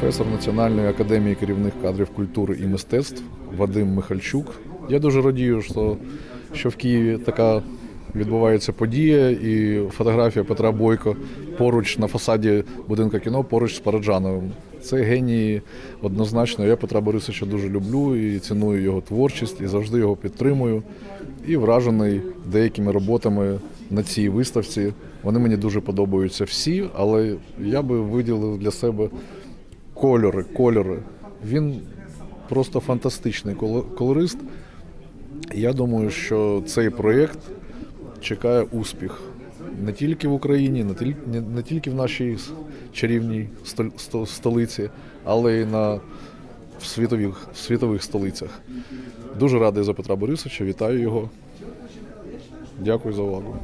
професор Національної академії керівних кадрів культури і мистецтв Вадим Михальчук. Я дуже радію, що, що в Києві така відбувається подія, і фотографія Петра Бойко поруч на фасаді будинку кіно, поруч з Параджановим. Це генії однозначно. Я Петра Борисовича дуже люблю і ціную його творчість, і завжди його підтримую. І вражений деякими роботами на цій виставці. Вони мені дуже подобаються всі, але я би виділив для себе кольори. кольори. Він просто фантастичний коло- колорист. Я думаю, що цей проєкт чекає успіх не тільки в Україні, не тільки в нашій чарівній столиці, але й на в світових, в світових столицях. Дуже радий за Петра Борисовича, вітаю його. Дякую за увагу.